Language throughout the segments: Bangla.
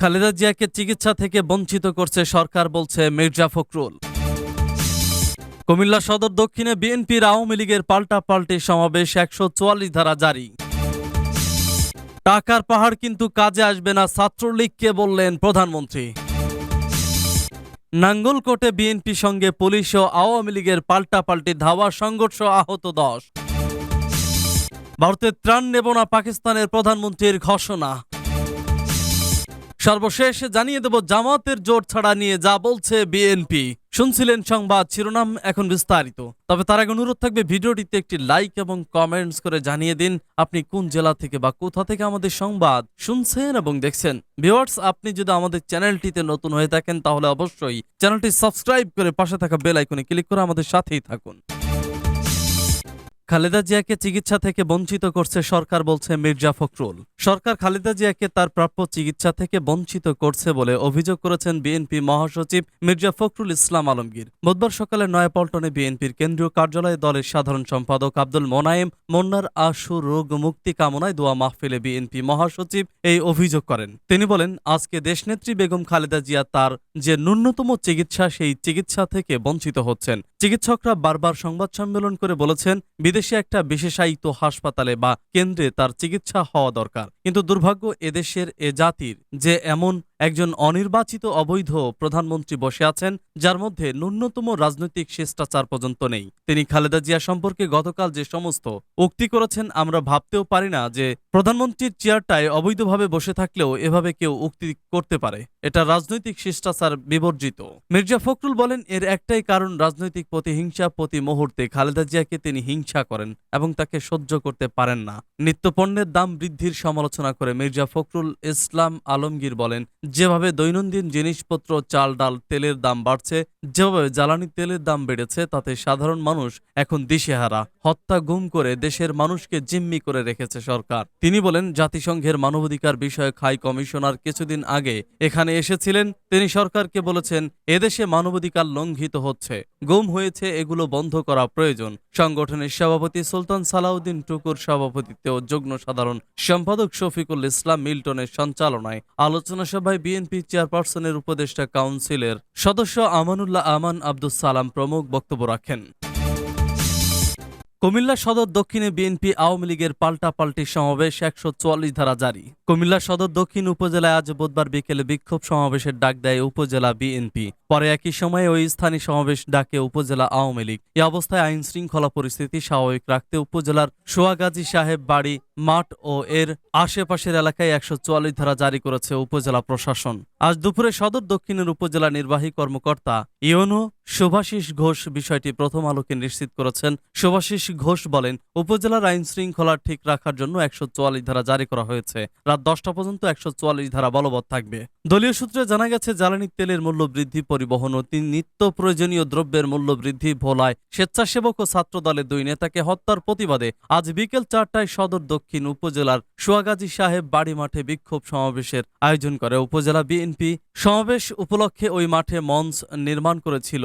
খালেদা জিয়াকে চিকিৎসা থেকে বঞ্চিত করছে সরকার, বলছে মির্জা ফখরুল। কুমিল্লা সদর দক্ষিণে বিএনপির আওয়ামী লীগের পাল্টা পাল্টি সমাবেশ একশো চুয়াল্লিশ ধারা জারি। টাকার পাহাড় কিন্তু কাজে আসবে না, ছাত্রলীগকে বললেন প্রধানমন্ত্রী। নাঙ্গলকোটে বিএনপি সঙ্গে পুলিশ ও আওয়ামী লীগের পাল্টাপাল্টি ধাওয়া সংঘর্ষ আহত দশ। ভারতের ত্রাণ নেব না পাকিস্তানের প্রধানমন্ত্রীর ঘোষণা। সর্বশেষ জানিয়ে দেব, জামাতের জোট ছাড়া নিয়ে যা বলছে বিএনপি। শুনছিলেন সংবাদ শিরোনাম, এখন বিস্তারিত। তবে তার আগে অনুরোধ থাকবে, ভিডিওটিতে একটি লাইক এবং কমেন্টস করে জানিয়ে দিন, আপনি কোন জেলা থেকে বা কোথা থেকে আমাদের সংবাদ শুনছেন এবং দেখছেন। ভিউয়ার্স, আপনি যদি আমাদের চ্যানেলটিতে নতুন হয়ে থাকেন, তাহলে অবশ্যই চ্যানেলটি সাবস্ক্রাইব করে পাশে থাকা বেল আইকনে ক্লিক করে আমাদের সাথেই থাকুন। খালেদা জিয়াকে চিকিৎসা থেকে বঞ্চিত করছে সরকার বলছে মির্জা ফখরুল। সরকার খালেদা জিয়াকে তার প্রাপ্য চিকিৎসা থেকে বঞ্চিত করছে বলে অভিযোগ করেছেন বিএনপি মহাসচিব মির্জা ফখরুল ইসলাম আলমগীর। বুধবার সকালে নয়াপল্টনে বিএনপির কেন্দ্রীয় কার্যালয়ে দলের সাধারণ সম্পাদক আব্দুল মোনায়েম মন্নার আশু রোগ মুক্তি কামনায় দোয়া মাহফিলে বিএনপি মহাসচিব এই অভিযোগ করেন। তিনি বলেন, আজকে দেশনেত্রী বেগম খালেদা জিয়া তার যে ন্যূনতম চিকিৎসা, সেই চিকিৎসা থেকে বঞ্চিত হচ্ছেন। চিকিৎসকরা বারবার সংবাদ সম্মেলন করে বলেছেন, বিদেশে একটা বিশেষায়িত হাসপাতালে বা কেন্দ্রে তার চিকিৎসা হওয়া দরকার। কিন্তু দুর্ভাগ্য এদেশের এ জাতির যে এমন একজন অনির্বাচিত অবৈধ প্রধানমন্ত্রী বসে আছেন, যার মধ্যে ন্যূনতম রাজনৈতিক শিষ্টাচার পর্যন্ত নেই। তিনি খালেদা জিয়া সম্পর্কে গতকাল যে সমস্ত উক্তি করেছেন, আমরা ভাবতেও পারি না যে প্রধানমন্ত্রীর চেয়ারটায় অবৈধভাবে বসে থাকলেও এভাবে কেউ উক্তি করতে পারে। এটা রাজনৈতিক শিষ্টাচার বিবর্জিত। মির্জা ফখরুল বলেন, এর একটাই কারণ রাজনৈতিক প্রতিহিংসা প্রতি মুহূর্তে খালেদা জিয়াকে তিনি হিংসা করেন এবং তাকে সহ্য করতে পারেন না। নিত্যপণ্যের দাম বৃদ্ধির সমালোচনা করে মির্জা ফখরুল ইসলাম আলমগীর বলেন যেভাবে দৈনন্দিন জিনিসপত্র, চাল, ডাল, তেলের দাম বাড়ছে, যেভাবে জ্বালানি তেলের দাম বেড়েছে, তাতে সাধারণ মানুষ এখন দিশেহারা। হত্যা, গুম করে দেশের মানুষকে জিম্মি করে রেখেছে সরকার। তিনি বলেন, জাতিসংঘের মানবাধিকার বিষয়ক হাই কমিশনার কিছুদিন আগে এখানে এসেছিলেন। তিনি সরকারকে বলেছেন, এদেশে মানবাধিকার লঙ্ঘিত হচ্ছে। গুম হয়েছে, এগুলো বন্ধ করা প্রয়োজন। সংগঠনের সভাপতি সুলতান সালাউদ্দিন টুকুর সভাপতিত্বে ও যুগ্ম সাধারণ সম্পাদক শফিকুল ইসলাম মিল্টনের সঞ্চালনায় আলোচনা সভায় বিএনপি চেয়ারপারসনের উপদেষ্টা কাউন্সিলের সদস্য আমানুল্লাহ আমান আব্দুল সালাম প্রমুখ বক্তব্য রাখেন। কুমিল্লা সদর দক্ষিণে বিএনপি আওয়ামী লীগের পাল্টাপাল্টি সমাবেশ একশো চুয়াল্লিশ ধারা জারি। কুমিল্লা সদর দক্ষিণ উপজেলায় আজ বুধবার বিকেলে বিক্ষোভ সমাবেশের ডাক দেয় উপজেলা বিএনপি। পরে একই সময়ে ওই স্থানীয় সমাবেশ ডাকে উপজেলা আওয়ামী লীগ। এ অবস্থায় আইন শৃঙ্খলা পরিস্থিতি স্বাভাবিক রাখতে উপজেলার সোয়াগাজী সাহেব বাড়ি, মাঠ ও এর আশেপাশের এলাকায় একশো চুয়াল্লিশ ধারা জারি করেছে উপজেলা প্রশাসন। আজ দুপুরে সদর দক্ষিণের উপজেলা নির্বাহী কর্মকর্তা ইয়নো শুভাশিস ঘোষ বিষয়টি প্রথম আলোকে নিশ্চিত করেছেন। শুভাশিস ঘোষ বলেন, উপজেলার আইন শৃঙ্খলা ঠিক রাখার জন্য একশো চুয়াল্লিশ ধারা জারি করা হয়েছে। রাত দশটা পর্যন্ত একশো চুয়াল্লিশ ধারা বলবৎ থাকবে। দলীয় সূত্রে জানা গেছে, জ্বালানি তেলের মূল্য বৃদ্ধি, পরিবহন ও নিত্য প্রয়োজনীয় দ্রব্যের মূল্য বৃদ্ধি, ভোলায় স্বেচ্ছাসেবক ও ছাত্র দলের দুই নেতাকে হত্যার প্রতিবাদে আজ বিকেল চারটায় সদর দক্ষিণ উপজেলার সোয়াগাজী সাহেব বাড়ি মাঠে বিক্ষোভ সমাবেশের আয়োজন করে। উপজেলা বিএনপি সমাবেশ উপলক্ষে ওই মাঠে মঞ্চ নির্মাণ করেছিল।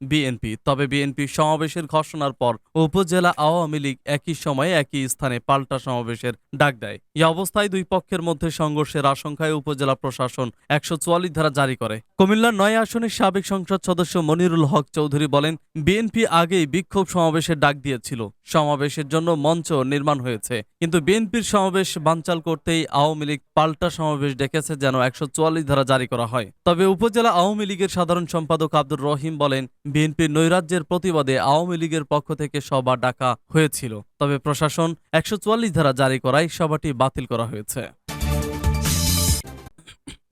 বিএনপি। তবে বিএনপি সমাবেশের ঘোষণার পর উপজেলা আওয়ামী লীগ একই সময়ে একই স্থানে পাল্টা সমাবেশের ডাক দেয়। এই অবস্থায় দুই পক্ষের মধ্যে সংঘর্ষের আশঙ্কায় উপজেলা প্রশাসন একশো চুয়াল্লিশ ধারা জারি করে। কুমিল্লার নয় আসনের সাবেক সংসদ সদস্য মনিরুল হক চৌধুরী বলেন, বিএনপি আগেই বিক্ষোভ সমাবেশের ডাক দিয়েছিল। সমাবেশের জন্য মঞ্চ নির্মাণ হয়েছে। কিন্তু বিএনপির সমাবেশ বানচাল করতেই আওয়ামী লীগ পাল্টা সমাবেশ ডেকেছে যেন একশো চুয়াল্লিশ ধারা জারি করা হয়। তবে উপজেলা আওয়ামী লীগের সাধারণ সম্পাদক আব্দুর রহিম বলেন বিএনপির নৈরাজ্যের প্রতিবাদে আওয়ামী লীগের পক্ষ থেকে সভা ডাকা হয়েছিল। তবে প্রশাসন একশো চুয়াল্লিশ ধারা জারি করায় সভাটি বাতিল করা হয়েছে।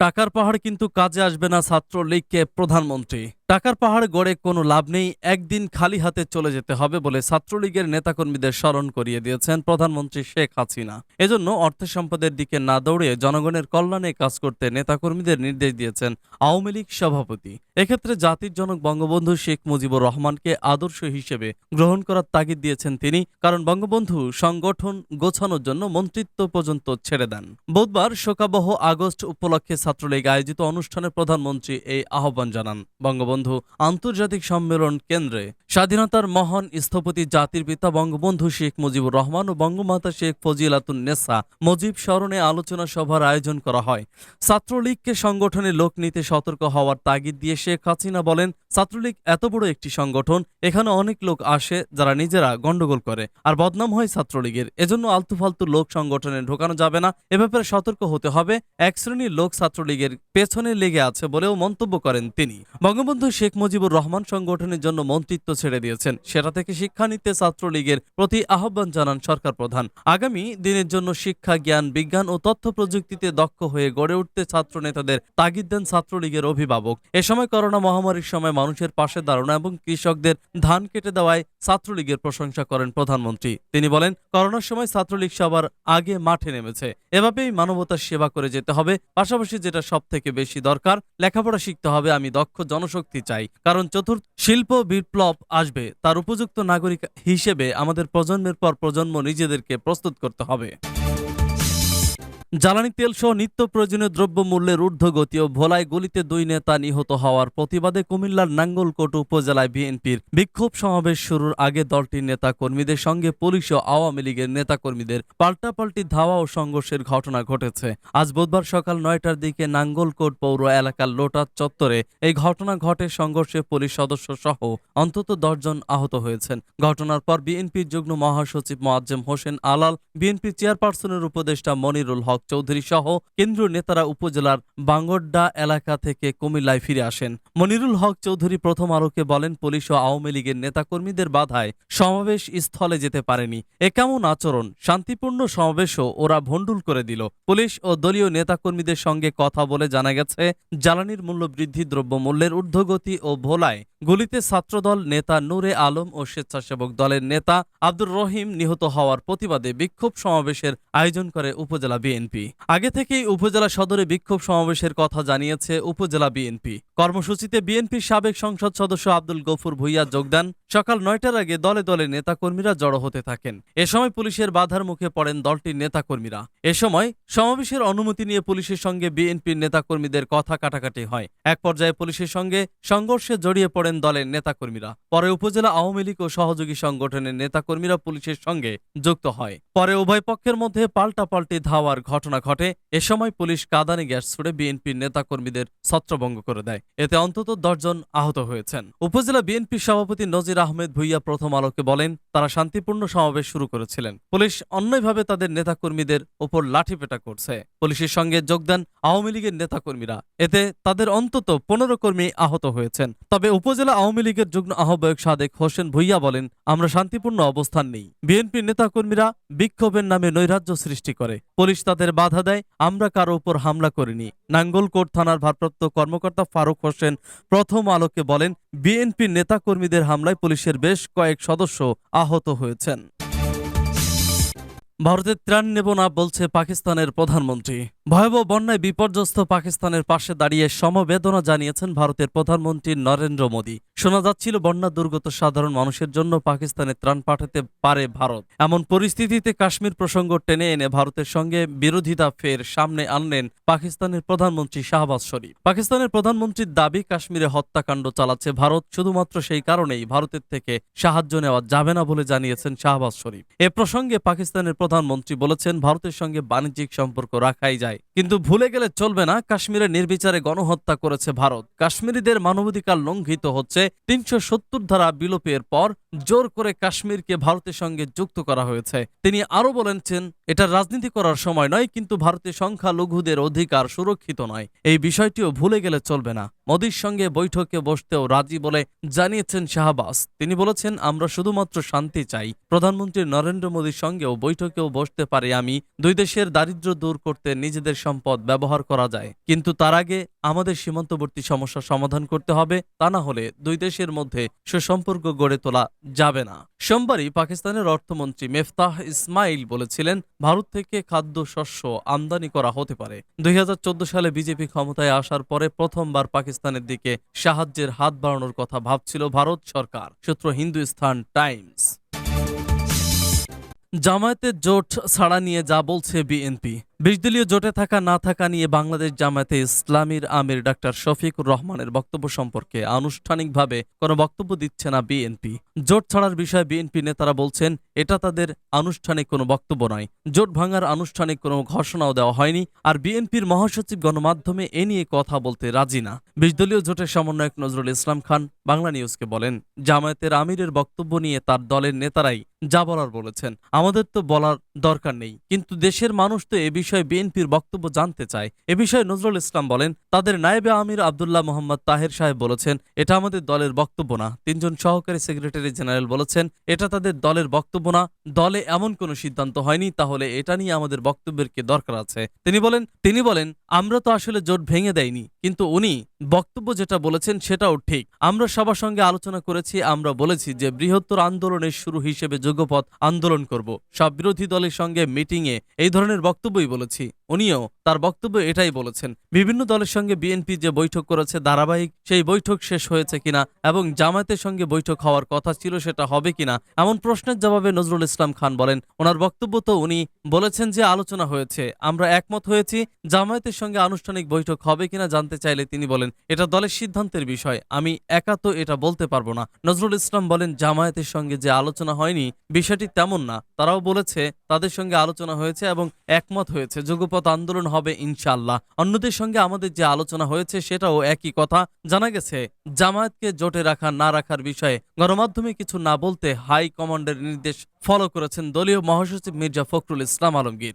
টাকার পাহাড় কিন্তু কাজে আসবে না ছাত্রলীগকে প্রধানমন্ত্রী। টাকার পাহাড় গড়ে কোনো লাভ নেই, একদিন খালি হাতে চলে যেতে হবে বলে ছাত্রলীগের নেতাকর্মীদের স্মরণ করিয়ে দিয়েছেন প্রধানমন্ত্রী শেখ হাসিনা। এজন্য অর্থ সম্পদের দিকে না দৌড়ে জনগণের কল্যাণে কাজ করতে নেতাকর্মীদের নির্দেশ দিয়েছেন আওয়ামী লীগ সভাপতি। এক্ষেত্রে জাতির জনক বঙ্গবন্ধু শেখ মুজিবুর রহমানকে আদর্শ হিসেবে গ্রহণ করার তাগিদ দিয়েছেন তিনি, কারণ বঙ্গবন্ধু সংগঠন গোছানোর জন্য মন্ত্রিত্ব পর্যন্ত ছেড়ে দেন। বুধবার শোকাবহ আগস্ট উপলক্ষে ছাত্রলীগ আয়োজিত অনুষ্ঠানে প্রধানমন্ত্রী এই আহ্বান জানান। বঙ্গবন্ধু বঙ্গবন্ধু আন্তর্জাতিক সম্মেলন কেন্দ্রে। স্বাধীনতার মহান স্থপতি জাতির পিতা বঙ্গবন্ধু শেখ মুজিবুর রহমান ও বঙ্গমাতা শেখ ফজিলাতুন নেসা মুজিব স্মরণে আলোচনা সভার আয়োজন করা হয়। ছাত্রলীগকে সংগঠনে লোক নিতে সতর্ক হওয়ার তাগিদ দিয়ে শেখ হাসিনা বলেন, ছাত্রলীগ এত বড় একটি সংগঠন, এখানে অনেক লোক আসে যারা নিজেরা গন্ডগোল করে আর বদনাম হয় ছাত্রলীগের। এজন্য আলতু ফালতু লোক সংগঠনে ঢোকানো যাবে না। এ ব্যাপারে সতর্ক হতে হবে। এক শ্রেণির লোক ছাত্রলীগের পেছনে লেগে আছে বলেও মন্তব্য করেন তিনি। বঙ্গবন্ধু শেখ মুজিবুর রহমান সংগঠনের জন্য মন্ত্রিত্ব ছেড়ে দিয়েছেন, সেটা থেকে শিক্ষা নিতে ছাত্রলীগের প্রতি আহ্বান জানান সরকার প্রধান। আগামী দিনের জন্য শিক্ষা, জ্ঞান, বিজ্ঞান ও তথ্য প্রযুক্তিতে দক্ষ হয়ে গড়ে উঠতে ছাত্র নেতাদের তাগিদ দেন ছাত্রলীগের অভিভাবক। এ সময় করোনা মহামারীর সময় মানুষের পাশে দাঁড়ানো এবং কৃষকদের ধান কেটে দেওয়ায় ছাত্রলীগের প্রশংসা করেন প্রধানমন্ত্রী। তিনি বলেন, করোনার সময় ছাত্রলীগ সবার আগে মাঠে নেমেছে। এভাবেই মানবতার সেবা করে যেতে হবে, পাশাপাশি যেটা সব থেকে বেশি দরকার, লেখাপড়া শিখতে হবে। আমি দক্ষ জনশক্তি চাই। কারণ চতুর্থ শিল্প বিপ্লব আসবে, তার উপযুক্ত নাগরিক হিসেবে আমাদের প্রজন্মের পর প্রজন্ম নিজেদেরকে প্রস্তুত করতে হবে। জ্বালানি তেল সহ নিত্য প্রয়োজনীয় দ্রব্য মূল্যের ঊর্ধ্বগতি ও ভোলায় গলিতে দুই নেতা নিহত হওয়ার প্রতিবাদে কুমিল্লার নাঙ্গলকোট উপজেলায় বিএনপির বিক্ষোভ সমাবেশ শুরুর আগে দলটির নেতা কর্মীদের সঙ্গে পুলিশ ও আওয়ামী লীগের নেতাকর্মীদের পাল্টাপাল্টি ধাওয়া ও সংঘর্ষের ঘটনা ঘটেছে। আজ বুধবার সকাল নয়টার দিকে নাঙ্গলকোট পৌর এলাকার লোটাত চত্বরে এই ঘটনা ঘটে সংঘর্ষে পুলিশ সদস্য সহ অন্তত দশজন আহত হয়েছেন। ঘটনার পর বিএনপির যুগ্ম মহাসচিব মোয়াজ্জেম হোসেন আলাল, বিএনপি চেয়ারপারসনের উপদেষ্টা মনিরুল হক চৌধুরী সহ কেন্দ্রীয় নেতারা উপজেলার বাঙ্গড্ডা এলাকা থেকে কুমিল্লায় ফিরে আসেন। মনিরুল হক চৌধুরী প্রথম আলোকে বলেন, পুলিশ ও আওয়ামী লীগের নেতাকর্মীদের বাধায় সমাবেশ স্থলে যেতে পারেনি। এ কেমন আচরণ? শান্তিপূর্ণ সমাবেশও ওরা ভণ্ডুল করে দিল। পুলিশ ও দলীয় নেতাকর্মীদের সঙ্গে কথা বলে জানা গেছে, জ্বালানির মূল্য বৃদ্ধি, দ্রব্যমূল্যের ঊর্ধ্বগতি ও ভোলায় গুলিতে ছাত্রদল নেতা নূরে আলম ও স্বেচ্ছাসেবক দলের নেতা আব্দুর রহিম নিহত হওয়ার প্রতিবাদে বিক্ষোভ সমাবেশের আয়োজন করে উপজেলা বিএনপি। আগে থেকেই উপজেলা সদরে বিক্ষোভ সমাবেশের কথা জানিয়েছে উপজেলা বিএনপি। কর্মসূচিতে বিএনপির সাবেক সংসদ সদস্য আব্দুল গফুর ভুইয়া যোগদান সকাল নয়টার আগে দলে দলে নেতাকর্মীরা জড়ো হতে থাকেন। এ সময় পুলিশের বাধার মুখে পড়েন দলটির নেতাকর্মীরা। এ সময় সমাবেশের অনুমতি নিয়ে পুলিশের সঙ্গে বিএনপির নেতাকর্মীদের কথা কাটাকাটি হয়। এক পর্যায়ে পুলিশের সঙ্গে সংঘর্ষে জড়িয়ে পড়েন দলের নেতাকর্মীরা। পরে উপজেলা আওয়ামী লীগ ও সহযোগী সংগঠনের নেতাকর্মীরা পুলিশের সঙ্গে যুক্ত হয়। পরে উভয় পক্ষের মধ্যে পাল্টাপাল্টি ধাওয়ার ঘটনা ঘটে, এ সময় পুলিশ কাদানি গ্যাস ছুড়ে বিএনপির নেতাকর্মীদের ছত্রভঙ্গ করে দেয়। এতে অন্তত দশজন আহত হয়েছেন। উপজেলা বিএনপির সভাপতি নজির আহমেদ ভুইয়া প্রথম আলোকে বলেন, তারা শান্তিপূর্ণ সমাবেশ শুরু করেছিলেন। পুলিশ অন্যভাবে তাদের নেতাকর্মীদের ওপর লাঠিপেটা করছে। পুলিশের সঙ্গে যোগদান আওয়ামী লীগের নেতাকর্মীরা। এতে তাদের অন্তত পনেরো কর্মী আহত হয়েছেন। তবে উপজেলা আওয়ামী লীগের যুগ্ম আহ্বায়ক সাদেক হোসেন ভুইয়া বলেন, আমরা শান্তিপূর্ণ অবস্থান নেই। বিএনপির নেতাকর্মীরা বিক্ষোভের নামে নৈরাজ্য সৃষ্টি করে। পুলিশ তাদের বাধা দেয়, আমরা কারও উপর হামলা করিনি। নাঙ্গলকোট থানার ভারপ্রাপ্ত কর্মকর্তা ফারুক হোসেন প্রথম আলোকে বলেন, বিএনপির নেতাকর্মীদের হামলায় পুলিশের বেশ কয়েক সদস্য আহত হয়েছেন। ভারতের ত্রাণ নেব না বলছে পাকিস্তানের প্রধানমন্ত্রী। ভয়াবহ বন্যায় বিপর্যস্ত পাকিস্তানের পাশে দাঁড়িয়ে সমবেদনা জানিয়েছেন ভারতের প্রধানমন্ত্রী নরেন্দ্র মোদী। শোনা যাচ্ছিল, বন্যা দুর্গত সাধারণ মানুষের জন্য পাকিস্তানে ত্রাণ পাঠাতে পারে ভারত। এমন পরিস্থিতিতে কাশ্মীর প্রসঙ্গ টেনে এনে ভারতের সঙ্গে বিরোধিতা ফের সামনে আনলেন পাকিস্তানের প্রধানমন্ত্রী শাহবাজ শরীফ। পাকিস্তানের প্রধানমন্ত্রীর দাবি, কাশ্মীরে হত্যাকাণ্ড চালাচ্ছে ভারত, শুধুমাত্র সেই কারণেই ভারতের থেকে সাহায্য নেওয়া যাবে না বলে জানিয়েছেন শাহবাজ শরীফ। এ প্রসঙ্গে পাকিস্তানের প্রধানমন্ত্রী বলেছেন, ভারতের সঙ্গে বাণিজ্যিক সম্পর্ক রাখাই যায়। কিন্তু ভুলে গেলে চলবে না কাশ্মীরে নির্বিচারে গণহত্যা করেছে ভারত। কাশ্মীরিদের মানবাধিকার লঙ্ঘিত হচ্ছে তিনশো সত্তর ধারা বিলোপের পর জোর করে কাশ্মীরকে ভারতের সঙ্গে যুক্ত করা হয়েছে। তিনি আরও বলেছেন, এটা রাজনীতি করার সময় নয়, কিন্তু ভারতের সংখ্যালঘুদের অধিকার সুরক্ষিত নয়। এই বিষয়টিও ভুলে গেলে চলবে না। মোদীর সঙ্গে বৈঠকে বসতেও রাজি বলে জানিয়েছেন শাহবাজ। তিনি বলেছেন, আমরা শুধুমাত্র শান্তি চাই। প্রধানমন্ত্রী নরেন্দ্র মোদীর সঙ্গেও বৈঠকেও বসতে পারি আমি। দুই দেশের দারিদ্র্য দূর করতে নিজেদের সম্পদ ব্যবহার করা যায়। কিন্তু তার আগে আমাদের সীমান্তবর্তী সমস্যা সমাধান করতে হবে, তা না হলে দুই দেশের মধ্যে সুসম্পর্ক গড়ে তোলা যাবে না। সোমবারই পাকিস্তানের অর্থমন্ত্রী মেফতাহ ইসমাইল বলেছিলেন, ভারত থেকে খাদ্য, শস্য আমদানি করা হতে পারে। দুই হাজার চোদ্দ সালে বিজেপি ক্ষমতায় আসার পরে প্রথমবার পাকিস্তানের দিকে সাহায্যের হাত বাড়ানোর কথা ভাবছিল ভারত সরকার, সূত্র হিন্দুস্থান টাইমস। জামায়াতের জোট ছাড়া নিয়ে যা বলছে বিএনপি। বিশ দলীয় জোটে থাকা, না থাকা নিয়ে বাংলাদেশ জামায়াতে ইসলামীর আমির ডাক্তার শফিকুর রহমানের বক্তব্য সম্পর্কে আনুষ্ঠানিকভাবে কোনো বক্তব্য দিচ্ছে না বিএনপি। জোট ছাড়ার বিষয়ে বিএনপি নেতারা বলছেন, এটা তাদের আনুষ্ঠানিক কোনো বক্তব্য নয়। জোট ভাঙার আনুষ্ঠানিক কোনো ঘোষণাও দেওয়া হয়নি আর বিএনপির মহাসচিব গণমাধ্যমে এ নিয়ে কথা বলতে রাজি না। বিশ দলীয় জোটের সমন্বয়ক নজরুল ইসলাম খান বাংলা নিউজকে বলেন, জামায়াতের আমিরের বক্তব্য নিয়ে তার দলের নেতারাই যা বলার বলেছেন। আমাদের তো বলার দরকার নেই। কিন্তু দেশের মানুষ তো এ বিষয়ে বিএনপির বক্তব্য জানতে চায়। এ বিষয়ে নজরুল ইসলাম বলেন, তাদের নায়েবে আমির আবদুল্লাহ মোহাম্মদ তাহের সাহেব বলেছেন, এটা আমাদের দলের বক্তব্য না। তিনজন সহকারী সেক্রেটারি জেনারেল বলেছেন, এটা তাদের দলের বক্তব্য না। দলে এমন কোনো সিদ্ধান্ত হয়নি, তাহলে এটা নিয়ে আমাদের বক্তব্যের কি দরকার আছে? তিনি বলেন তিনি বলেন আমরা তো আসলে জোট ভেঙে দেয়নি, কিন্তু উনি বক্তব্য যেটা বলেছেন সেটাও ঠিক। আমরা সবার সঙ্গে আলোচনা করেছি, আমরা বলেছি যে বৃহত্তর আন্দোলনের শুরু হিসেবে যুগপথ আন্দোলন করব। সব বিরোধী দলের সঙ্গে মিটিংয়ে এই ধরনের বক্তব্যই বলেছি। উনিও তার বক্তব্য এটাই বলেছেন, বিভিন্ন দলের সঙ্গে বিএনপি যে বৈঠক করেছে ধারাবাহিক, সেই বৈঠক শেষ হয়েছে কিনা এবং জামায়াতের সঙ্গে বৈঠক হওয়ার কথা ছিল সেটা হবে কিনা, এমন প্রশ্নের জবাবে নজরুল ইসলাম খান বলেন। ওনার বক্তব্য তো উনি বলেছেন যে আলোচনা হয়েছে, আমরা একমত হয়েছি, জামায়াতের সঙ্গে আনুষ্ঠানিক বৈঠক হবে কিনা জানতে চাইলে তিনি বলেন, এটা দলের সিদ্ধান্তের বিষয়, আমি একা তো এটা বলতে পারব না। নজরুল ইসলাম বলেন, জামায়াতের সঙ্গে যে আলোচনা হয়নি, বিষয়টি তেমন না। তারাও বলেছে, তাদের সঙ্গে আলোচনা হয়েছে এবং একমত হয়েছে যুগপথ আন্দোলন হবে ইনশাল্লাহ অন্যদের সঙ্গে আমাদের যে আলোচনা হয়েছে, সেটাও একই কথা। জানা গেছে, জামায়াতকে জোটে রাখা, না রাখার বিষয়ে গণমাধ্যমে কিছু না বলতে হাই কমান্ডের নির্দেশ ফলো করেছেন দলীয় মহাসচিব মির্জা ফখরুল ইসলাম আলমগীর।